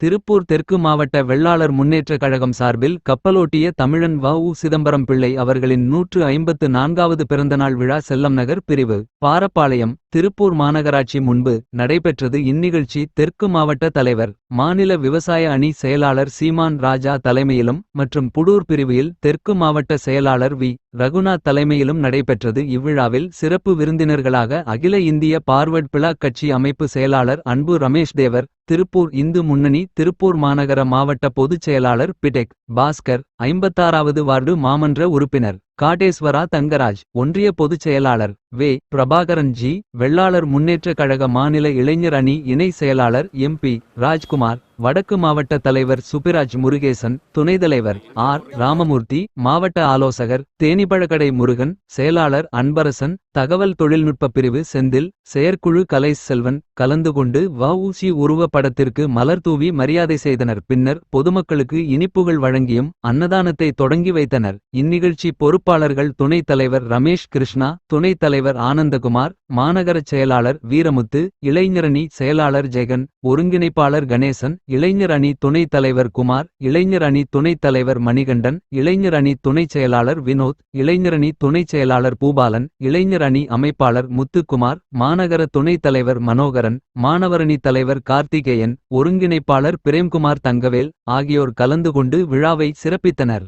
திருப்பூர் தெற்கு மாவட்ட வெள்ளாளர் முன்னேற்றக் கழகம் சார்பில் கப்பலோட்டிய தமிழன் வ உ சிதம்பரம் பிள்ளை அவர்களின் நூற்று ஐம்பத்து நான்காவது பிறந்தநாள் விழா செல்லம் நகர் பிரிவு பாரப்பாளையம் திருப்பூர் மாநகராட்சி முன்பு நடைபெற்றது. இந்நிகழ்ச்சி தெற்கு மாவட்ட தலைவர் மாநில விவசாய அணி செயலாளர் சீமான் ராஜா தலைமையிலும் மற்றும் புடூர் பிரிவில் தெற்கு மாவட்ட செயலாளர் வி. ரகுநாத் தலைமையிலும் நடைபெற்றது. இவ்விழாவில் சிறப்பு விருந்தினர்களாக அகில இந்திய பார்வர்ட் பிளாக் கட்சி அமைப்பு செயலாளர் அன்பு ரமேஷ் தேவர் திருப்பூர் இந்து முன்னணி திருப்பூர் மாநகர மாவட்ட பொதுச் செயலாளர் பிடெக் பாஸ்கர் ஐம்பத்தாறாவது வார்டு மாமன்ற உறுப்பினர் காடேஸ்வரா தங்கராஜ் ஒன்றிய பொதுச் செயலாளர் வே. பிரபாகரன் ஜி வெள்ளாளர் முன்னேற்ற கழக மாநில இளைஞர் அணி இணை செயலாளர் எம்பி ராஜ்குமார் வடக்கு மாவட்ட தலைவர் சுப்பிராஜ் முருகேசன் துணைத் தலைவர் ஆர். ராமமூர்த்தி மாவட்ட ஆலோசகர் தேனிப்பழக்கடை முருகன் செயலாளர் அன்பரசன் தகவல் தொழில்நுட்ப பிரிவு செந்தில் செயற்குழு கலை செல்வன் கலந்து கொண்டு வஉசி உருவப்படத்திற்கு மலர் தூவி மரியாதை செய்தனர். பின்னர் பொதுமக்களுக்கு இனிப்புகள் வழங்கியும் அன்னதானத்தை தொடங்கி வைத்தனர். இந்நிகழ்ச்சி பொறுப்பாளர்கள் துணைத் தலைவர் ரமேஷ் கிருஷ்ணா துணைத் தலைவர் ஆனந்தகுமார் மாநகரச் செயலாளர் வீரமுத்து இளைஞரணி செயலாளர் ஜெகன் ஒருங்கிணைப்பாளர் கணேசன் இளைஞர் அணி துணைத் தலைவர் குமார் இளைஞர் அணி துணைத் தலைவர் மணிகண்டன் இளைஞர் அணி துணைச் செயலாளர் வினோத் இளைஞரணி துணைச் செயலாளர் பூபாலன் இளைஞர் அணி அமைப்பாளர் முத்துக்குமார் மாநகர துணைத் தலைவர் மனோகரன் மாணவரணி தலைவர் கார்த்திகேயன் ஒருங்கிணைப்பாளர் பிரேம்குமார் தங்கவேல் ஆகியோர் கலந்து கொண்டு விழாவை சிறப்பித்தனர்.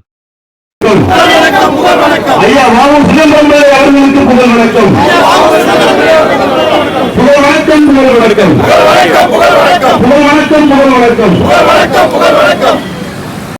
வணக்கம். வணக்கம் வணக்கம். வணக்கம் வணக்கம் வணக்கம்.